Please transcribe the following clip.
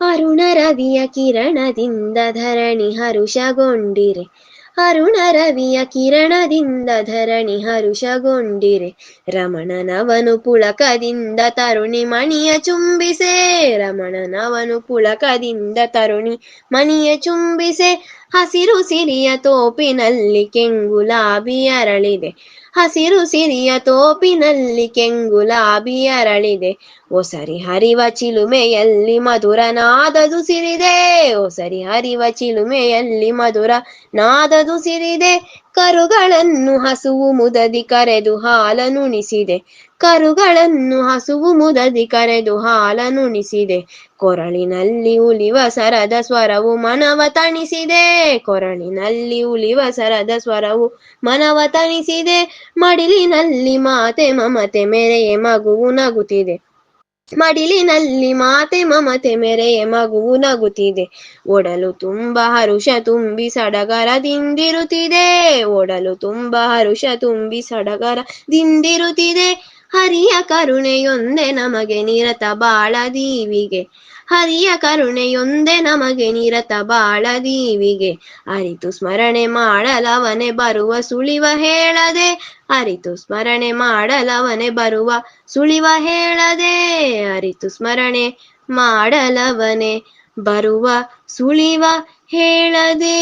ಅರುಣ ರವಿಯ ಕಿರಣದಿಂದ ಧರಣಿ ಹರುಷಗೊಂಡಿರೆ. ಅರುಣ ರವಿಯ ಕಿರಣದಿಂದ ಧರಣಿ ಹರುಷಗೊಂಡಿರೆ. ರಮಣನವನು ಪುಳಕದಿಂದ ತರುಣಿ ಮಣಿಯ ಚುಂಬಿಸೆ. ರಮಣನವನು ಪುಳಕದಿಂದ ತರುಣಿ ಮಣಿಯ ಚುಂಬಿಸೆ. ಹಸಿರು ಸಿರಿಯ ತೋಪಿನಲ್ಲಿ ಕೆಂಗುಲಾಬಿ ಅರಳಿದೆ. ಹಸಿರು ಸಿರಿಯ ತೋಪಿನಲ್ಲಿ ಕೆಂಗುಲಾಬಿ ಅರಳಿದೆ. ಒಸರಿ ಹರಿವ ಚಿಲುಮೆಯಲ್ಲಿ ಮಧುರ ನಾದದು ಸಿರಿದೆ. ಒಸರಿ ಹರಿವ ಚಿಲುಮೆಯಲ್ಲಿ ಮಧುರ ನಾದದು ಸಿರಿದೆ. ಕರುಗಳನ್ನು ಹಸುವು ಮುದದಿ ಕರೆದು ಹಾಲನುಣಿಸಿದೆ ಕರುಗಳನ್ನು ಹಸುವು ಮುದದಿ ಕರೆದು ಹಾಲನುಣಿಸಿದೆ ಕೊರಳಿನಲ್ಲಿ ಉಲಿವ ಸರದ ಸ್ವರವು ಮನವ ತಣಿಸಿದೆ. ಕೊರಳಿನಲ್ಲಿ ಉಲಿವ ಸರದ ಸ್ವರವು ಮನವ ತಣಿಸಿದೆ. ಮಡಿಲಿನಲ್ಲಿ ಮಾತೆ ಮಮತೆ ಮೆರೆಯ ಮಗುವು ನಗುತ್ತಿದೆ. ಮಡಿಲಿನಲ್ಲಿ ಮಾತೆ ಮಮತೆ ಮೆರೆಯ ಮಗುವು ನಗುತ್ತಿದೆ. ಒಡಲು ತುಂಬ ಹರುಷ ತುಂಬಿ ಸಡಗರದಿಂದಿರುತ್ತಿದೆ ಒಡಲು ತುಂಬ ಹರುಷ ತುಂಬಿ ಸಡಗರದಿಂದಿರುತ್ತಿದೆ ಹರಿಯ ಕರುಣೆಯೊಂದೆ ನಮಗೆ ನಿರತ ಬಾಳ ದೀವಿಗೆ ಹರಿಯ ಕರುಣೆಯೊಂದೆ ನಮಗೆ ನಿರತ ಬಾಳ ದೀವಿಗೆ ಅರಿತು ಸ್ಮರಣೆ ಮಾಡಲವನೆ ಬರುವ ಸುಳಿವ ಹೇಳದೆ, ಅರಿತು ಸ್ಮರಣೆ ಮಾಡಲವನೆ ಬರುವ ಸುಳಿವ ಹೇಳದೆ, ಅರಿತು ಸ್ಮರಣೆ ಮಾಡಲವನೆ ಬರುವ ಸುಳಿವ ಹೇಳದೆ.